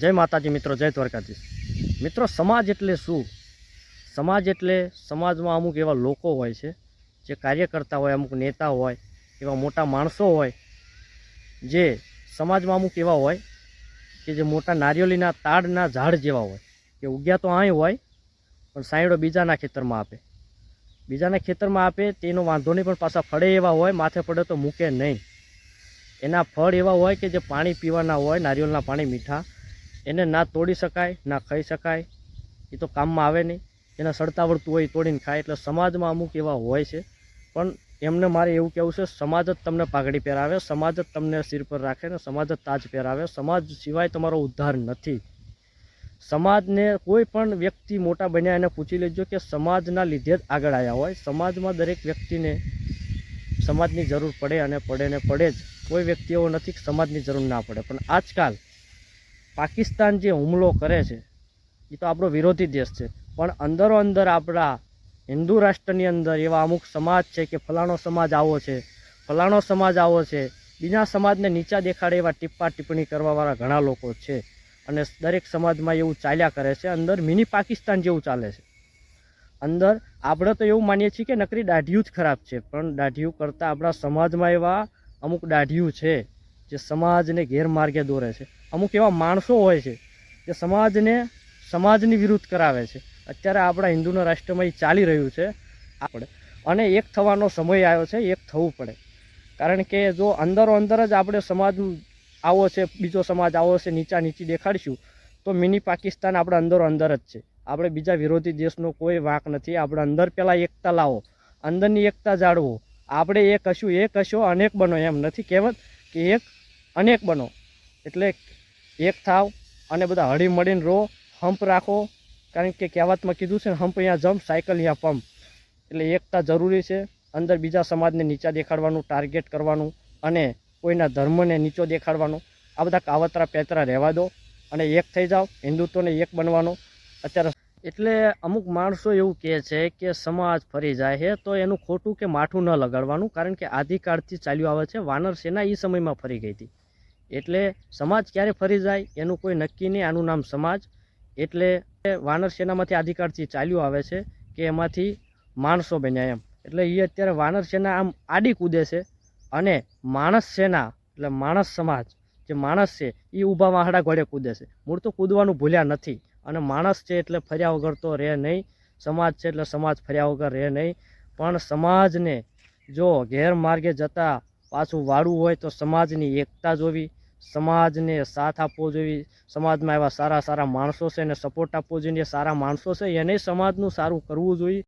જય માતાજી મિત્રો, જય દ્વારકાધીશ. મિત્રો, સમાજ એટલે શું? સમાજ એટલે સમાજમાં અમુક એવા લોકો હોય છે, જે કાર્યકર્તા હોય, અમુક નેતા હોય, એવા મોટા માણસો હોય, જે સમાજમાં અમુક એવા હોય કે જે મોટા નારિયેળીના તાડના ઝાડ જેવા હોય. કે ઉગ્યા તો અહીં હોય, પણ સાંયડો બીજાના ખેતરમાં આપે. બીજાના ખેતરમાં આપે, તેનો વાંધો નહીં, પણ પાછા ફળે એવા હોય, માથે પડે તો મૂકે નહીં. એના ફળ એવા હોય કે જે પાણી પીવાના હોય, નારિયેળના પાણી મીઠા એને ના તોડી શકાય, ના ખાઈ શકાય. એ તો કામમાં આવે નહીં. એના સડતાવડતું હોય તોડીને ખાય. એટલે સમાજમાં અમુક એવા હોય છે. પણ એમને મારે એવું કહેવું છે, સમાજ જ તમને પાઘડી પહેરાવે, સમાજ જ તમને સિર પર રાખે ને સમાજ જ તાજ પહેરાવે. સમાજ સિવાય તમારો ઉદ્ધાર નથી. સમાજને કોઈ પણ વ્યક્તિ મોટા બન્યા એને પૂછી લેજો કે સમાજના લીધે જ આગળ આવ્યા હોય. સમાજમાં દરેક વ્યક્તિને સમાજની જરૂર પડે અને પડે ને પડે જ. કોઈ વ્યક્તિ એવો નથી કે સમાજની જરૂર ના પડે. પણ આજકાલ પાકિસ્તાન જે હુમલો કરે છે એ તો આપણો વિરોધી દેશ છે. પણ અંદરો અંદર આપણા હિન્દુ રાષ્ટ્રની અંદર એવા અમુક સમાજ છે કે ફલાણો સમાજ આવો છે, ફલાણો સમાજ આવો છે, બીજા સમાજને નીચા દેખાડે એવા ટીપ્પા ટિપ્પણી કરવાવાળા ઘણા લોકો છે. અને દરેક સમાજમાં એવું ચાલ્યા કરે છે, અંદર મિની પાકિસ્તાન જેવું ચાલે છે. અંદર આપણે તો એવું માનીએ છીએ કે નકરી દાઢિયું જ ખરાબ છે, પણ દાઢિયું કરતાં આપણા સમાજમાં એવા અમુક દાઢિયું છે, જે સમાજને ગેરમાર્ગે દોરે છે. અમુક એવા માણસો હોય છે જે સમાજને, સમાજની વિરુદ્ધ કરાવે છે. અત્યારે આપણા હિન્દુના રાષ્ટ્રમાં એ ચાલી રહ્યું છે. આપણે અને એક થવાનો સમય આવ્યો છે, એક થવું પડે. કારણ કે જો અંદરો અંદર જ આપણે સમાજ આવો છે, બીજો સમાજ આવો છે, નીચા નીચી દેખાડીશું, તો મિની પાકિસ્તાન આપણે અંદરો અંદર જ છે. આપણે બીજા વિરોધી દેશનો કોઈ વાંક નથી. આપણે અંદર પહેલાં એકતા લાવો, અંદરની એકતા જાળવો. આપણે એક હશું, એક હશો, અનેક બનો એમ નથી કહેવત કે એક અનેક બનો. એટલે એક થાવ અને બધા હળી મળીને રહો, હંપ રાખો. કારણ કે કહેવતમાં કીધું છે ને, હંપ અહીંયા જમ્પ સાયકલ અહીંયા પંપ એટલે એકતા જરૂરી છે. અંદર બીજા સમાજને નીચા દેખાડવાનું, ટાર્ગેટ કરવાનું અને કોઈના ધર્મને નીચો દેખાડવાનો. આ બધા કાવતરા પેતરા રહેવા દો અને એક થઈ જાઓ, હિન્દુત્વને એક બનવાનો. અત્યારે એટલે અમુક માણસો એવું કહે છે કે સમાજ ફરી જાય છે, તો એનું ખોટું કે માઠું ન લગાડવાનું. કારણ કે આદિકાળથી ચાલ્યું આવે છે. વાનર સેના એ સમયમાં ફરી ગઈ હતી. એટલે સમાજ ક્યારે ફરી જાય એનું કોઈ નક્કી નહીં. આનું નામ સમાજ. એટલે વાનર સેનામાંથી આદિકાળથી ચાલ્યું આવે છે કે એમાંથી માણસો બન્યા એમ. એટલે એ અત્યારે વાનર સેના આમ આડી કૂદે છે અને માણસ સેના, એટલે માણસ સમાજ જે માણસ છે એ ઊભા વાહડા ઘોડે કૂદે છે. મૂળ તો કૂદવાનું ભૂલ્યા નથી. અને માણસ છે એટલે ફર્યા વગર તો રહે નહીં. સમાજ છે એટલે સમાજ ફર્યા વગર રહે નહીં. પણ સમાજને જો ગેરમાર્ગે જતાં પાછું વાળવું હોય તો સમાજની એકતા જોવી. સમાજને સાથ આપવો જોઈએ. સમાજમાં એવા સારા સારા માણસો છે એને સપોર્ટ આપવો જોઈએ. સારા માણસો છે, એને સમાજનું સારું કરવું જોઈએ.